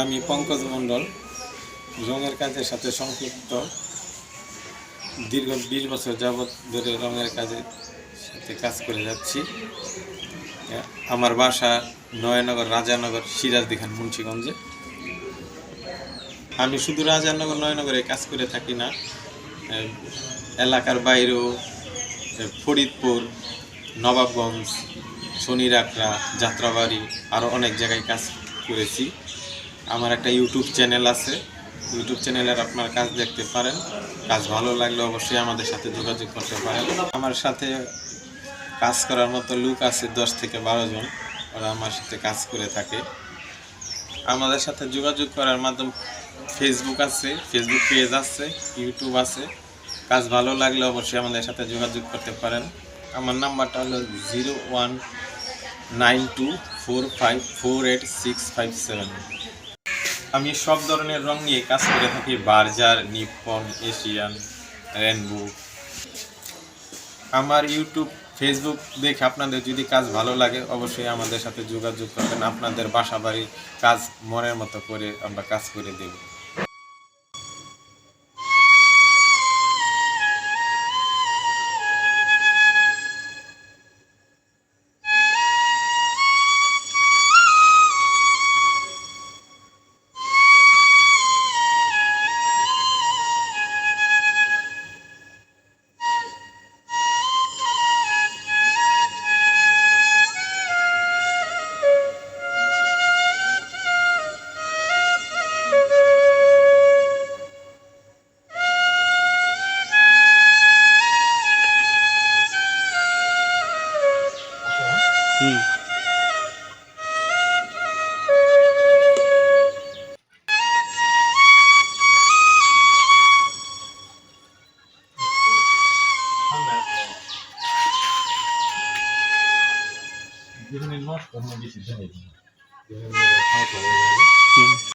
আমি পঙ্কজ মণ্ডল, রঙের কাজের সাথে সংযুক্ত দীর্ঘ বিশ বছর যাবৎ ধরে রঙের কাজের সাথে কাজ করে যাচ্ছি। আমার বাসা নয়নগর, রাজানগর সিরাজদিখান মুন্সিগঞ্জে। আমি শুধু রাজানগর, নয়নগরে কাজ করে থাকি না। এলাকার বাইরেও ফরিদপুর, নবাবগঞ্জ শনিরাকড়া যাত্রাবাড়ি আরও অনেক জায়গায় কাজ করেছি। আমার একটা ইউটিউব চ্যানেল আছে। ইউটিউব চ্যানেলের আপনার কাজ দেখতে পারেন। কাজ ভালো লাগলে অবশ্যই আমাদের সাথে যোগাযোগ করতে পারেন। আমার সাথে কাজ করার মতো লোক আছে দশ থেকে বারো জন। ওরা আমার সাথে কাজ করে থাকে। আমাদের সাথে যোগাযোগ করার মাধ্যম ফেসবুক আছে ফেসবুক পেজ আছে ইউটিউব আছে। কাজ ভালো লাগলে অবশ্যই আমাদের সাথে যোগাযোগ করতে পারেন। আমার নাম্বারটা হলো zero one nine two four five four eight six five seven. আমি সব ধরনের রং নিয়ে কাজ করে থাকি, বার্জার, নিপন, এশিয়ান, রেনবো। আমার ইউটিউব, ফেসবুক দেখে আপনাদের যদি কাজ ভালো লাগে, অবশ্যই আমাদের সাথে যোগাযোগ করবেন। আপনাদের বাসা বাড়ি কাজ মনের মতো করে আমরা কাজ করে দেব। হুম। যেখানে নষ্ট বেশি দেয়